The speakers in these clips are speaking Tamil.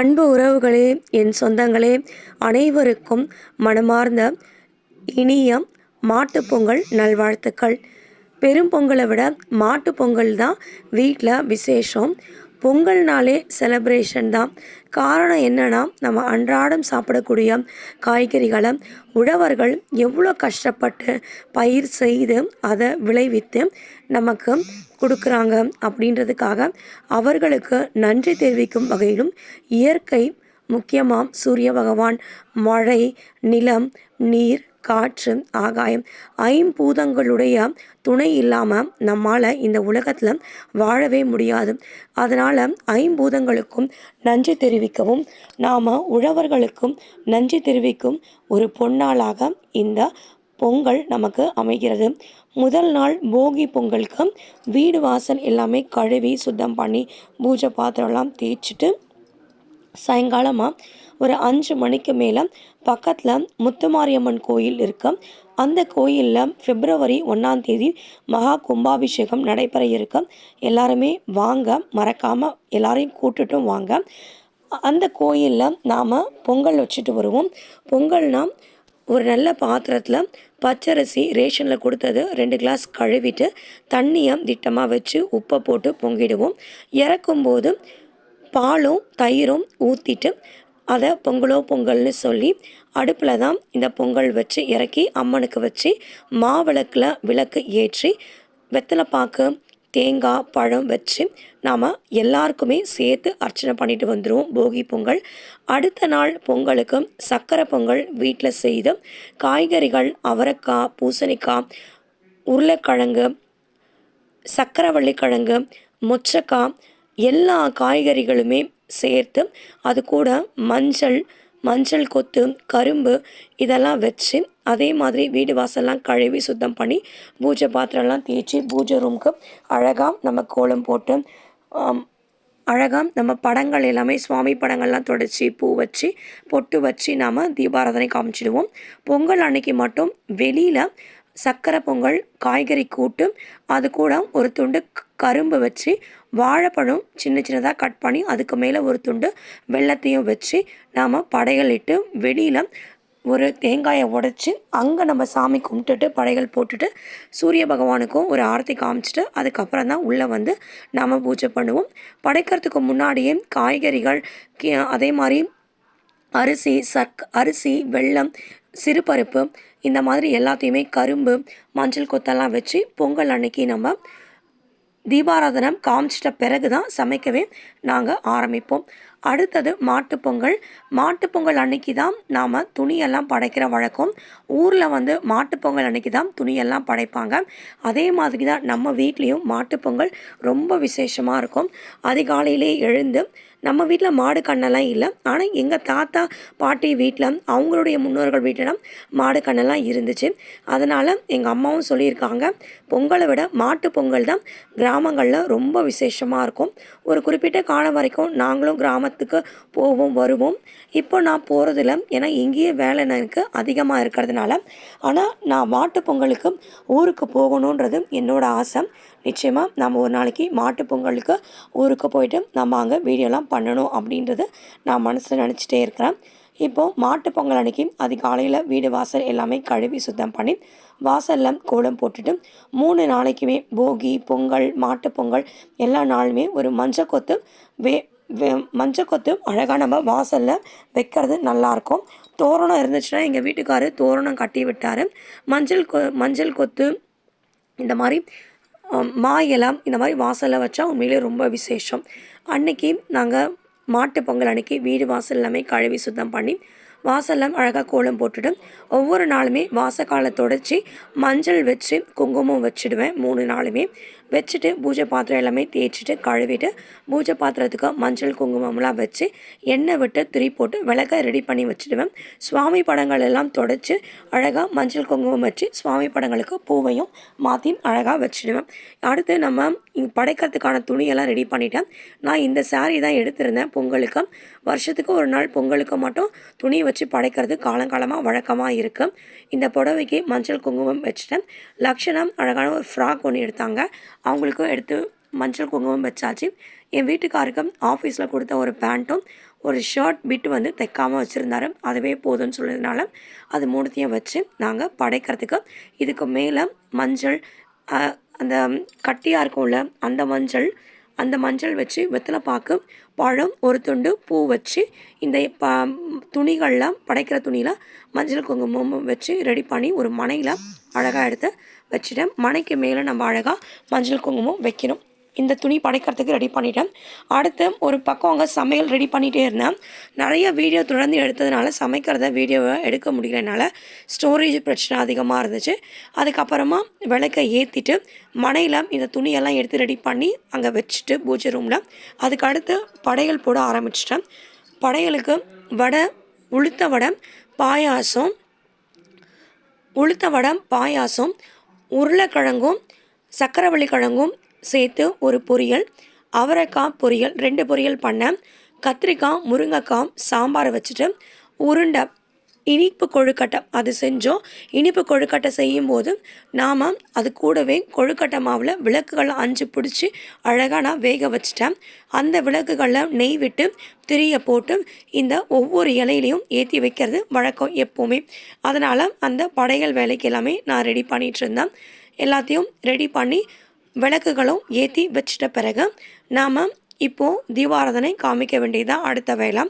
அன்பு உறவுகளே என் சொந்தங்களே அனைவருக்கும் மனமார்ந்த இனிய மாட்டு பொங்கல் நல்வாழ்த்துக்கள். பெரும் பொங்கலை விட மாட்டு பொங்கல் தான் வீட்டில் விசேஷம். பொங்கல்னாலே செலப்ரேஷன் தான். காரணம் என்னென்னா நம்ம அன்றாடம் சாப்பிடக்கூடிய காய்கறிகளை உழவர்கள் எவ்வளோ கஷ்டப்பட்டு பயிர் செய்து அதை விளைவித்து நமக்கு கொடுக்குறாங்க அப்படின்றதுக்காக அவர்களுக்கு நன்றி தெரிவிக்கும் வகையிலும் இயற்கை முக்கியமாக சூரிய பகவான் மழை நிலம் நீர் காற்று ஆகாயம் ஐம்பூதங்களுடைய துணை இல்லாமல் நம்மால் இந்த உலகத்தில் வாழவே முடியாது. அதனால் ஐம்பூதங்களுக்கும் நன்றி தெரிவிக்கவும் நாம் உழவர்களுக்கும் நன்றி தெரிவிக்கும் ஒரு பொன்னாளாக இந்த பொங்கல் நமக்கு அமைகிறது. முதல் நாள் போகி பொங்கலுக்கு வீடு வாசல் எல்லாமே கழுவி சுத்தம் பண்ணி பூஜை பாத்திரம்லாம் தேய்ச்சிட்டு சாயங்காலமாக ஒரு அஞ்சு மணிக்கு மேலே பக்கத்தில் முத்துமாரியம்மன் கோயில் இருக்கு. அந்த கோயிலில் பிப்ரவரி ஒன்றாம் தேதி மகா கும்பாபிஷேகம் நடைபெற இருக்கு. எல்லாருமே வாங்க மறக்காமல் எல்லாரையும் கூட்டுட்டும் வாங்க. அந்த கோயிலில் நாம் பொங்கல் வச்சுட்டு வருவோம். பொங்கல்னால் ஒரு நல்ல பாத்திரத்தில் பச்சரிசி ரேஷனில் கொடுத்தது ரெண்டு கிளாஸ் கழுவிட்டு தண்ணியை திட்டமாக வச்சு உப்பை போட்டு பொங்கிடுவோம். இறக்கும்போது பாலும் தயிரும் ஊற்றிட்டு அதை பொங்கலோ பொங்கல்னு சொல்லி அடுப்பில் தான் இந்த பொங்கல் வச்சு இறக்கி அம்மனுக்கு வச்சு மாவிளக்கில் விளக்கு ஏற்றி வெத்தலைப்பாக்கு தேங்காய் பழம் வச்சு நாம் எல்லாருக்குமே சேர்த்து அர்ச்சனை பண்ணிட்டு வந்துடுவோம் போகி பொங்கல். அடுத்த நாள் பொங்கலுக்கு சக்கரை பொங்கல் வீட்டில் செய்து காய்கறிகள் அவரைக்காய் பூசணிக்காய் உருளைக்கிழங்கு சக்கரவள்ளி கிழங்கு மொச்சக்காய் எல்லா காய்கறிகளுமே சேர்த்து அது கூட மஞ்சள் மஞ்சள் கொத்து கரும்பு இதெல்லாம் வச்சு அதே மாதிரி வீடு வாசல்லாம் கழுவி சுத்தம் பண்ணி பூஜை பாத்திரம்லாம் தேய்ச்சி பூஜை ரூமுக்கு அழகாக நம்ம கோலம் போட்டு அழகாக நம்ம படங்கள் எல்லாமே சுவாமி படங்கள்லாம் தொடச்சி பூ வச்சு பொட்டு வச்சு நாம் தீபாராதனை காமிச்சிடுவோம். பொங்கல் அன்னைக்கு மட்டும் வெளியில் சக்கரை பொங்கல் காய்கறி கூட்டு அது கூட ஒரு துண்டு கரும்பு வச்சு வாழைப்பழம் சின்ன சின்னதாக கட் பண்ணி அதுக்கு மேலே ஒரு துண்டு வெள்ளத்தையும் வச்சு நாம் படைகள் இட்டு வெளியில் ஒரு தேங்காயை உடச்சி அங்கே நம்ம சாமி கும்பிட்டுட்டு படைகள் போட்டுட்டு சூரிய பகவானுக்கும் ஒரு ஆரத்தி காமிச்சிட்டு அதுக்கப்புறம் தான் உள்ளே வந்து நாம் பூஜை பண்ணுவோம். படைக்கிறதுக்கு முன்னாடியே காய்கறிகள் அதே மாதிரி அரிசி சர்க் அரிசி வெள்ளம் சிறுபருப்பு இந்த மாதிரி எல்லாத்தையுமே கரும்பு மஞ்சள் கொத்தெல்லாம் வச்சு பொங்கல் அன்னைக்கு நம்ம தீபாராதனம் காமிச்சிட்ட பிறகு தான் சமைக்கவே நாங்கள் ஆரம்பிப்போம். அடுத்தது மாட்டுப்பொங்கல் மாட்டுப்பொங்கல் அன்னைக்கு தான் நாம் துணியெல்லாம் படைக்கிற வழக்கம். ஊரில் வந்து மாட்டுப்பொங்கல் அன்னைக்கு தான் துணியெல்லாம் படைப்பாங்க. அதே மாதிரி தான் நம்ம வீட்லேயும் மாட்டுப்பொங்கல் ரொம்ப விசேஷமாக இருக்கும். அதிகாலையிலே எழுந்து நம்ம வீட்டில் மாடு கண்ணெல்லாம் இல்லை. ஆனால் எங்கள் தாத்தா பாட்டி வீட்டில் அவங்களுடைய முன்னோர்கள் வீட்டில் மாடு கண்ணெல்லாம் இருந்துச்சு. அதனால் எங்கள் அம்மாவும் சொல்லியிருக்காங்க பொங்கலை விட மாட்டு பொங்கல் தான் கிராமங்களில் ரொம்ப விசேஷமாக இருக்கும். ஒரு குறிப்பிட்ட காலம் வரைக்கும் நாங்களும் கிராமத்துக்கு போவோம் வருவோம். இப்போ நான் போகிறதில்ல ஏன்னா இங்கேயே வேலை எனக்கு அதிகமாக இருக்கிறதுனால. ஆனால் நான் மாட்டு பொங்கலுக்கு ஊருக்கு போகணுன்றது என்னோடய ஆசை. நிச்சயமாக நம்ம ஒரு நாளைக்கு மாட்டு பொங்கலுக்கு ஊருக்கு போயிட்டு நம்ம அங்கே வீடியோலாம் பண்ணணும் அப்படின்றது நான் மனசில் நினச்சிட்டே இருக்கிறேன். இப்போது மாட்டு பொங்கல் அன்னைக்கு அதிகாலையில் வீடு வாசல் எல்லாமே கழுவி சுத்தம் பண்ணி வாசலில் கோலம் போட்டுட்டு மூணு நாளைக்குமே போகி பொங்கல் மாட்டு பொங்கல் எல்லா நாளுமே ஒரு மஞ்சள் கொத்து வே மஞ்சள் கொத்து அழகாக நம்ம வாசலில் வைக்கிறது நல்லாயிருக்கும் தோரணம் இருந்துச்சுன்னா எங்கள் வீட்டுக்காரர் தோரணம் கட்டி விட்டார். மஞ்சள் கொ மஞ்சள் கொத்து இந்த மாதிரி மா இலம் இந்த மாதிரி வாசலில் வச்சா உண்மையிலே ரொம்ப விசேஷம். அன்னைக்கு நாங்கள் மாட்டு பொங்கல் அன்னைக்கு வீடு வாசல் எல்லாமே கழுவி சுத்தம் பண்ணி வாசல்லாம் அழகாக கோலம் போட்டுட்டு ஒவ்வொரு நாளுமே வாசக்காலை தொடச்சி மஞ்சள் வச்சு குங்குமம் வச்சுடுவேன் மூணு நாளுமே. வச்சுட்டு பூஜை பாத்திரம் எல்லாமே தேய்ச்சிட்டு கழுவிட்டு பூஜை பாத்திரத்துக்கு மஞ்சள் குங்குமம்லாம் வச்சு எண்ணெய் விட்டு திரி போட்டு விளக்க ரெடி பண்ணி வச்சுடுவேன். சுவாமி படங்கள் எல்லாம் தொடச்சி அழகாக மஞ்சள் குங்குமம் வச்சு சுவாமி படங்களுக்கு பூவையும் மாற்றி அழகாக வச்சுடுவேன். அடுத்து நம்ம படைக்கிறதுக்கான துணியெல்லாம் ரெடி பண்ணிட்டேன். நான் இந்த சாரீ தான் எடுத்திருந்தேன். பொங்கலுக்கு வருஷத்துக்கு ஒரு நாள் பொங்கலுக்கு மட்டும் துணி வச்சு படைக்கிறது காலங்காலமாக வழக்கமாக இருக்குது இந்த புடவைக்கு மஞ்சள் குங்குமம் வச்சுட்டேன். லக்ஷணம் அழகான ஒரு ஃப்ராக் ஒன்று எடுத்தாங்க. அவங்களுக்கும் எடுத்து மஞ்சள் குங்குமம் வச்சாச்சு. என் வீட்டுக்காருக்கும் ஆஃபீஸில் கொடுத்த ஒரு பேண்ட்டும் ஒரு ஷர்ட் பிட் வந்து தைக்காமல் வச்சுருந்தாரு. அதுவே போதும்னு சொன்னதுனால அது மூணுத்தையும் வச்சு நாங்கள் படைக்கிறதுக்கு இதுக்கு மேலே மஞ்சள் அந்த கட்டியாக இருக்கும்ல அந்த மஞ்சள் அந்த மஞ்சள் வச்சு வெத்தலை பாக்கு பழம் ஒரு துண்டு பூ வச்சு இந்த ப துணிகள்லாம் படைக்கிற துணியில் மஞ்சள் குங்குமமும் வச்சு ரெடி பண்ணி ஒரு மனையில் அழகாக எடுத்து வச்சுட்டேன் மனைக்கு மேலே நம்ம அழகாக மஞ்சள் குங்குமம் வைக்கணும். இந்த துணி படைக்கிறதுக்கு ரெடி பண்ணிட்டேன். அடுத்து ஒரு பக்கம் அங்கே சமையல் ரெடி பண்ணிகிட்டே இருந்தேன். நிறைய வீடியோ தொடர்ந்து எடுத்ததுனால சமைக்கிறத வீடியோவை எடுக்க முடியலனால ஸ்டோரேஜ் பிரச்சனை அதிகமாக இருந்துச்சு. அதுக்கப்புறமா விளக்கை ஏற்றிட்டு மனையில் இந்த துணியெல்லாம் எடுத்து ரெடி பண்ணி அங்கே வச்சுட்டு பூஜை ரூமில் அதுக்கு அடுத்து படையல் போட ஆரம்பிச்சிட்டேன். படையலுக்கு வடை உளுத்த வடை பாயாசம் உளுத்த வடை பாயாசம் உருளைக்கிழங்கும் சக்கரவள்ளி கிழங்கும் சேர்த்து ஒரு பொரியல் அவரைக்காய் பொரியல் ரெண்டு பொரியல் பண்ணேன் கத்திரிக்காய் முருங்கைக்காய் சாம்பார் வச்சுட்டு உருண்டை இனிப்பு கொழுக்கட்டை அது செஞ்சோம். இனிப்பு கொழுக்கட்டை செய்யும்போது நாம் அது கூடவே கொழுக்கட்டை மாவில் விளக்குகளை அஞ்சு பிடிச்சி அழகாக நான் வேக வச்சிட்டேன். அந்த விளக்குகளில் நெய் விட்டு திரியை போட்டு இந்த ஒவ்வொரு இலையிலையும் ஏற்றி வைக்கிறது வழக்கம் எப்போவுமே. அதனால் அந்த படையல் வேலைக்கு எல்லாமே நான் ரெடி பண்ணிகிட்டு இருந்தேன். எல்லாத்தையும் ரெடி பண்ணி விளக்குகளும் ஏற்றி வச்சிட்ட பிறகு நாம் இப்போது தீபாராதனை காமிக்க வேண்டியதாக அடுத்த வேலை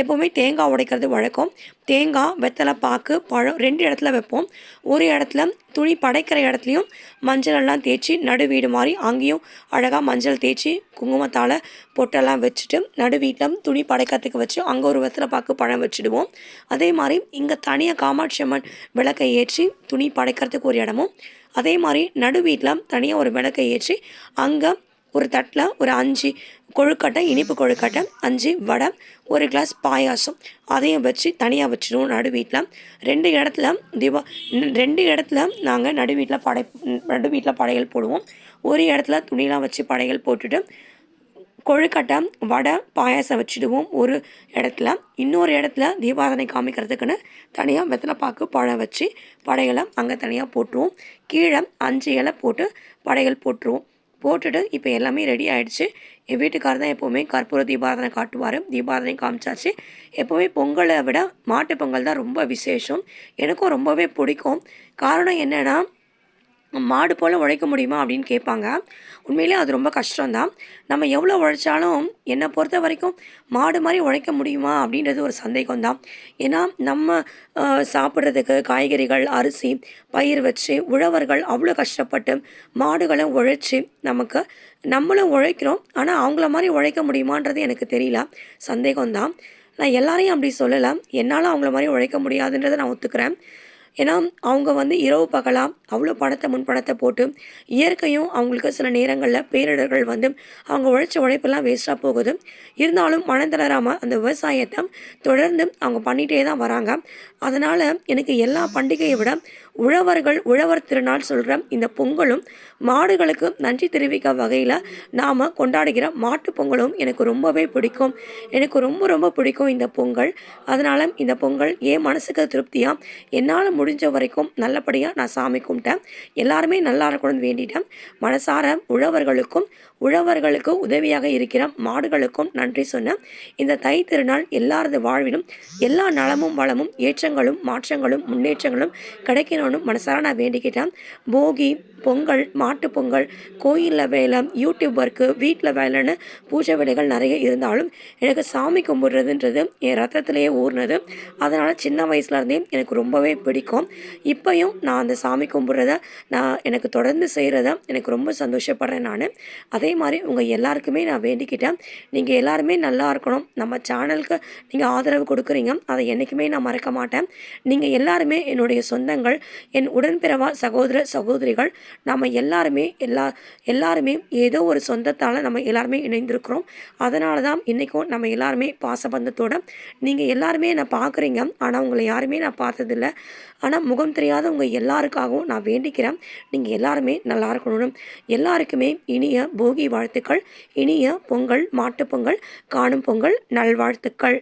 எப்போவுமே தேங்காய் உடைக்கிறது வழக்கம். தேங்காய் வெத்தலை பாக்கு பழம் ரெண்டு இடத்துல வைப்போம். ஒரு இடத்துல துணி படைக்கிற இடத்துலையும் மஞ்சள் எல்லாம் தேய்ச்சி நடு வீடு மாதிரி அங்கேயும் அழகாக மஞ்சள் தேய்ச்சி குங்குமத்தால் பொட்டெல்லாம் வச்சுட்டு நடு வீட்டில் துணி படைக்கிறதுக்கு வச்சு அங்கே ஒரு வெத்தலை பாக்கு பழம் வச்சுடுவோம். அதே மாதிரி இங்கே தனியாக காமாட்சி அம்மன் விளக்கை ஏற்றி துணி படைக்கிறதுக்கு ஒரு இடமும் அதே மாதிரி நடு வீட்டில் தனியாக ஒரு விளக்கை ஏற்றி அங்கே ஒரு தட்டில் ஒரு அஞ்சு கொழுக்கட்டை இனிப்பு கொழுக்கட்டை அஞ்சு வடை ஒரு கிளாஸ் பாயாசம். அதையும் வச்சு தனியாக வச்சிடுவோம் நடு வீட்டில் ரெண்டு இடத்துல தீபா ரெண்டு இடத்துல நாங்கள் நடு வீட்டில் படை நடு வீட்டில் படையல் போடுவோம். ஒரு இடத்துல துணியெலாம் வச்சு படையல் போட்டுட்டு கொழுக்கட்டை வடை பாயாசம் வச்சுடுவோம் ஒரு இடத்துல. இன்னொரு இடத்துல தீபாதனை காமிக்கிறதுக்குன்னு தனியாக வெத்தலைப்பாக்கு பழம் வச்சு படைகளை அங்கே தனியாக போட்டுருவோம். கீழே அஞ்சு இலை போட்டு படைகள் போட்டுருவோம். போட்டுட்டு இப்போ எல்லாமே ரெடி ஆகிடுச்சு என் வீட்டுக்காரர் தான் எப்போவுமே கற்பூர தீபாதனை காட்டுவார். தீபாராதனை காமிச்சாச்சு. எப்போவுமே பொங்கலை விட மாட்டு பொங்கல் தான் ரொம்ப விசேஷம். எனக்கும் ரொம்பவே பிடிக்கும். காரணம் என்னென்னா மாடு போல் உழைக்க முடியுமா அப்படின்னு கேட்பாங்க. உண்மையிலே அது ரொம்ப கஷ்டம்தான். நம்ம எவ்வளோ உழைச்சாலும் என்னை பொறுத்த வரைக்கும் மாடு மாதிரி உழைக்க முடியுமா அப்படின்றது ஒரு சந்தேகம் தான் ஏன்னா நம்ம சாப்பிட்றதுக்கு காய்கறிகள் அரிசி பயிர் வச்சு உழவர்கள் அவ்வளோ கஷ்டப்பட்டு மாடுகளை உழைச்சி நமக்கு நம்மளும் உழைக்கிறோம். ஆனால் அவங்கள மாதிரி உழைக்க முடியுமான்றது எனக்கு தெரியல. சந்தேகம்தான். நான் எல்லாரையும் அப்படி சொல்லலை. என்னால் அவங்கள மாதிரி உழைக்க முடியாதுன்றதை நான் ஒத்துக்கிறேன். ஏன்னா அவங்க வந்து இரவு பகலாக அவ்வளோ பணத்தை முன்பணத்தை போட்டு இயற்கையும் அவங்களுக்கு சில நேரங்களில் பேரிடர்கள் வந்து அவங்க உழைச்ச உழைப்பெல்லாம் வேஸ்ட்டாக போகுது. இருந்தாலும் மனம் தளராமல் அந்த விவசாயத்தை தொடர்ந்து அவங்க பண்ணிகிட்டே தான் வராங்க. அதனால் எனக்கு எல்லா பண்டிகையை விட உழவர்கள் உழவர் திருநாள் சொல்கிற இந்த பொங்கலும் மாடுகளுக்கு நன்றி தெரிவிக்க வகையில் நாம் கொண்டாடுகிற மாட்டு பொங்கலும் எனக்கு ரொம்பவே பிடிக்கும். எனக்கு ரொம்ப ரொம்ப பிடிக்கும் இந்த பொங்கல். அதனால் இந்த பொங்கல் என் மனசுக்கு திருப்தியாக என்னால் முடிஞ்ச வரைக்கும் நல்லபடியாக நான் சாமி கும்பிட்டேன். எல்லாருமே நல்லா இருக்கணும்னு வேண்டிட்டேன். மனசார உழவர்களுக்கும் உழவர்களுக்கு உதவியாக இருக்கிற மாடுகளுக்கும் நன்றி சொன்னேன். இந்த தை திருநாள் எல்லாரது வாழ்விலும் எல்லா நலமும் வளமும் ஏற்றங்களும் மாற்றங்களும் முன்னேற்றங்களும் கிடைக்கணும்னு மனசார நான் வேண்டிக்கிட்டேன். போகி பொங்கல் மாட்டுப் பொங்கல் கோயிலில் வேலை யூடியூப் ஒர்க்கு வீட்டில் வேலைன்னு பூஜை வேலைகள் நிறைய இருந்தாலும் எனக்கு சாமி கும்பிடுறதுன்றது என் ரத்தத்திலேயே ஊறினது அதனால் சின்ன வயசுலேருந்தே எனக்கு ரொம்பவே பிடிக்கும். இப்போயும் நான் அந்த சாமி கும்பிட்றத நான் எனக்கு தொடர்ந்து செய்கிறத எனக்கு ரொம்ப சந்தோஷப்படுறேன் நான். அதே மாதிரி உங்கள் எல்லாருக்குமே நான் வேண்டிக்கிட்டேன். நீங்கள் எல்லாருமே நல்லா இருக்கணும். நம்ம சேனலுக்கு நீங்கள் ஆதரவு கொடுக்குறீங்க. அதை என்றைக்குமே நான் மறக்க மாட்டேன். நீங்கள் எல்லாருமே என்னுடைய சொந்தங்கள் என் உடன்பிறவா சகோதர சகோதரிகள் நம்ம எல்லாருமே எல்லா எல்லாருமே ஏதோ ஒரு சொந்தத்தால் நம்ம எல்லாருமே இணைந்திருக்கிறோம். அதனால தான் இன்றைக்கும் நம்ம எல்லாருமே பாசபந்தத்தோட நீங்கள் எல்லாருமே நான் பார்க்குறீங்க ஆனால் உங்களை யாருமே நான் பார்த்ததில்ல. ஆனால் முகம் தெரியாத உங்கள் எல்லாருக்காகவும் நான் வேண்டிக்கிறேன். நீங்கள் எல்லாருமே நல்லா இருக்கணும் எல்லாருக்குமே இனிய போகி வாழ்த்துக்கள் இனிய பொங்கல் மாட்டுப் பொங்கல் காணும் பொங்கல் நல்வாழ்த்துக்கள்.